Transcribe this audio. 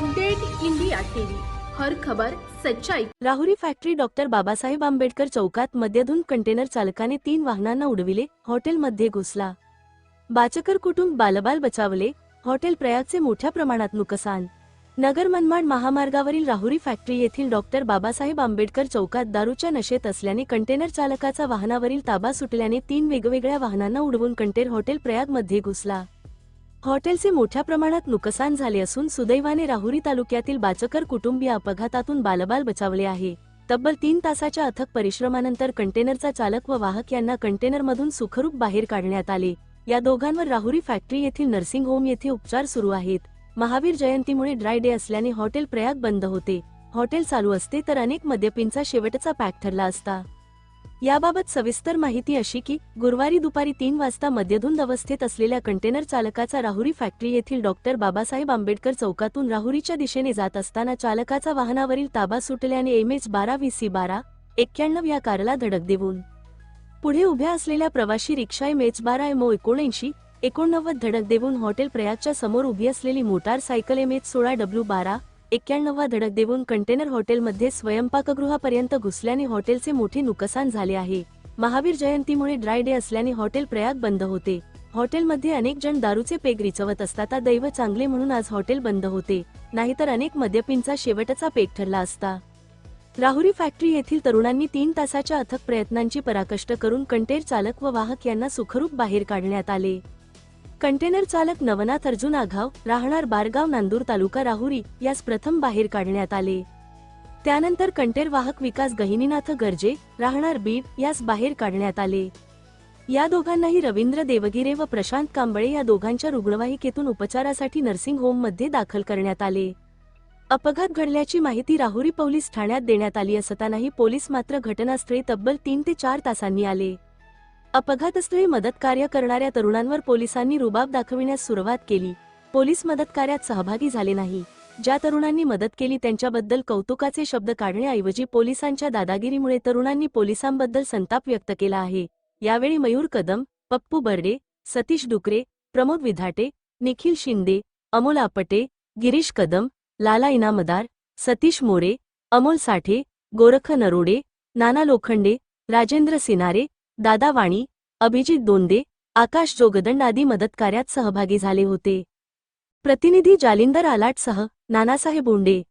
Update India TV. हर खबर सच्चाई. राहुरी फॅक्टरी डॉक्टर बाबासाहेब आंबेडकर चौकात मध्यधून कंटेनर चालकाने तीन वाहनांना उडविले हॉटेलमध्ये घुसला. बाचकर कुटुंब बालबाल बचावले हॉटेल प्रयागचे मोठ्या प्रमाणात नुकसान. नगर मनमाड महामार्गावरील राहुरी फॅक्टरी येथील डॉक्टर बाबासाहेब आंबेडकर चौकात दारूच्या नशेत असल्याने कंटेनर चालकाचा वाहनावरील ताबा सुटल्याने तीन वेगवेगळ्या वाहनांना उडवून कंटेनर हॉटेल प्रयागमध्ये घुसला. हॉटेलचे मोठ्या प्रमाणात नुकसान झाले असून सुदैवाने राहुरी तालुक्यातील बाचकर कुटुंबीय अपघातातून बालबाल बचावले आहे. तब्बल तीन तासाच्या अथक परिश्रमानंतर कंटेनरचा चालक व वाहक यांना कंटेनरमधून सुखरूप बाहेर काढण्यात आले. या दोघांवर राहुरी फॅक्टरी येथील नर्सिंग होम येथे उपचार सुरू आहेत. महावीर जयंतीमुळे ड्राय डे असल्याने हॉटेल प्रयाग बंद होते. हॉटेल चालू असते तर अनेक मद्यपींचा शेवटचा पॅक ठरला असता. याबाबत सविस्तर माहिती अशी की गुरुवारी दुपारी तीन वाजता मध्यधुंद अवस्थेत असलेल्या कंटेनर चालकाचा राहुरी फॅक्टरी येथील डॉक्टर बाबासाहेब आंबेडकर चौकातून राहुरीच्या दिशेने जात असताना चालकाचा वाहनावरील ताबा सुटल्याने एम एच बारा व्ही सी बारा एक्क्याण्णव या कारला धडक देऊन. पुढे उभ्या असलेल्या प्रवाशी रिक्षा एम एच बारा एमओ एकोणऐंशी एकोणनव्वद धडक देऊन हॉटेल प्रयागच्या समोर उभी असलेली मोटार सायकल एम एच सोळा डब्ल्यू बारा एक्क्याण्णव धडक देऊन कंटेनर हॉटेलमध्ये स्वयंपाकगृहापर्यंत घुसल्याने हॉटेलचे मोठे नुकसान झाले आहे. महावीर जयंतीमुळे ड्राय डे असल्याने हॉटेल प्रयाग बंद होते. हॉटेलमध्ये अनेक जण दारूचे पेग रिचवत असतात. दैव चांगले म्हणून आज हॉटेल बंद होते. नाहीतर अनेक मद्यपींचा शेवटचा पेग ठरला असता. राहुरी फॅक्टरी येथील तरुणांनी तीन तासाच्या अथक प्रयत्नांची पराकष्ट करून कंटेर चालक व वाहक यांना सुखरूप बाहेर काढण्यात आले. कंटेनर चालक नवनाथ अर्जुन आघाव राहणार बारगाव नांदूर तालुका राहुरी यास प्रथम बाहेर काढण्यात आले. त्यानंतर कंटेर वाहक विकास गहिनीनाथ गर्जे राहणार बीड यास बाहेर काढण्यात आले. या दोघांनाही रवींद्र देवगिरे व प्रशांत कांबळे या दोघांच्या रुग्णवाहिकेतून उपचारासाठी नर्सिंग होममध्ये दाखल करण्यात आले. अपघात घडल्याची माहिती राहुरी पोलीस ठाण्यात देण्यात आली असतानाही पोलीस मात्र घटनास्थळी तब्बल तीन ते चार तासांनी आले. अपघातस्थळी मदतकार्य करणाऱ्या तरुणांवर पोलिसांनी रुबाब दाखविण्यास सुरुवात केली. पोलीस मदतकार्यात सहभागी झाले नाही. ज्या तरुणांनी मदत केली त्यांच्याबद्दल कौतुकाचे शब्द काढण्याऐवजी पोलिसांच्या दादागिरीमुळे तरुणांनी पोलिसांबद्दल संताप व्यक्त केला आहे. यावेळी मयूर कदम पप्पू बर्डे सतीश डुकरे प्रमोद विधाटे निखिल शिंदे अमोल आपटे गिरीश कदम लाला इनामदार सतीश मोरे अमोल साठे गोरख नरोडे नाना लोखंडे राजेंद्र सिनारे दादा वाणी अभिजित दोंदे आकाश जोगदंड आदी मदतकार्यात सहभागी झाले होते. प्रतिनिधी जालिंदर आलाटसह नानासाहेब बोंडे.